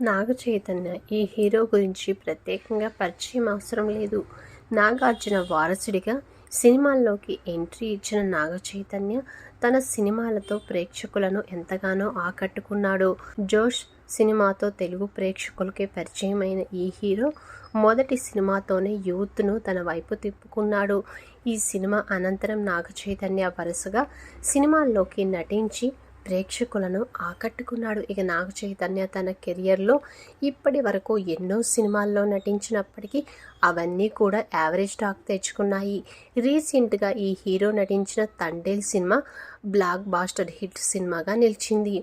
నాగ చైతన్య ఈ హీరో గురించి ప్రత్యేకంగా పరిచయం అవసరం లేదు. నాగార్జున వారసుడిగా సినిమాల్లోకి ఎంట్రీ ఇచ్చిన నాగ చైతన్య తన సినిమాలతో ప్రేక్షకులను ఎంతగానో ఆకట్టుకున్నాడు. జోష్ సినిమాతో తెలుగు ప్రేక్షకులకి పరిచయమైన ఈ హీరో మొదటి సినిమాతోనే యూత్ను తన వైపు తిప్పుకున్నాడు. ఈ సినిమా అనంతరం నాగ చైతన్య వరుసగా సినిమాల్లోకి నటించి ప్రేక్షకులను ఆకట్టుకున్నాడు. ఇక నాగ చైతన్య తన కెరియర్లో ఇప్పటి వరకు ఎన్నో సినిమాల్లో నటించినప్పటికీ అవన్నీ కూడా యావరేజ్ టాక్ తెచ్చుకున్నాయి. రీసెంట్గా ఈ హీరో నటించిన Thandel cinema blockbuster hit సినిమాగా నిలిచింది.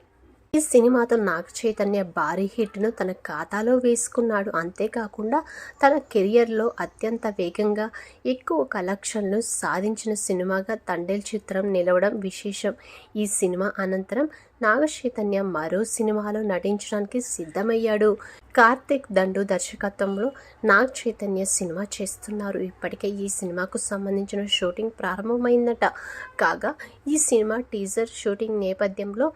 ఈ సినిమాతో నాగ చైతన్య భారీ హిట్ను తన ఖాతాలో వేసుకున్నాడు. అంతేకాకుండా తన కెరియర్లో అత్యంత వేగంగా ఎక్కువ కలెక్షన్లు సాధించిన సినిమాగా తండేల్ చిత్రం నిలవడం విశేషం. ఈ సినిమా అనంతరం నాగ చైతన్య మరో సినిమాలో నటించడానికి సిద్ధమయ్యాడు. కార్తిక్ దండు దర్శకత్వంలో నాగ్ చైతన్య సినిమా చేస్తున్నారు. ఇప్పటికే ఈ సినిమాకు సంబంధించిన షూటింగ్ ప్రారంభమైందట. కాగా ఈ సినిమా టీజర్ షూటింగ్ నేపథ్యంలో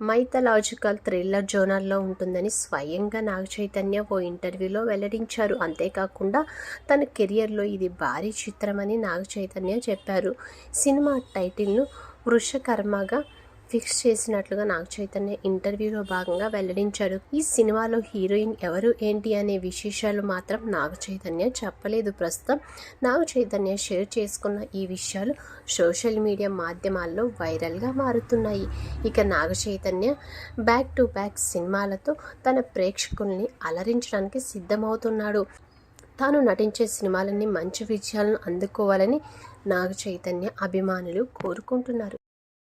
మైథలాజికల్ థ్రిల్లర్ జోనర్లో ఉంటుందని స్వయంగా నాగ చైతన్య ఓ ఇంటర్వ్యూలో వెల్లడించారు. అంతేకాకుండా తన కెరియర్లో ఇది భారీ చిత్రమని నాగ చైతన్య చెప్పారు. సినిమా టైటిల్ను వృషకర్మగా ఫిక్స్ చేసినట్లుగా నాగ చైతన్య ఇంటర్వ్యూలో భాగంగా వెల్లడించాడు. ఈ సినిమాలో హీరోయిన్ ఎవరు ఏంటి అనే విశేషాలు మాత్రం నాగ చైతన్య చెప్పలేదు. ప్రస్తుతం నాగ చైతన్య షేర్ చేసుకున్న ఈ విషయాలు సోషల్ మీడియా మాధ్యమాల్లో వైరల్గా మారుతున్నాయి. ఇక Naga Chaitanya back to back సినిమాలతో తన ప్రేక్షకుల్ని అలరించడానికి సిద్ధమవుతున్నాడు. తాను నటించే సినిమాలన్నీ మంచి విజయాలను అందుకోవాలని నాగ చైతన్య అభిమానులు కోరుకుంటున్నారు.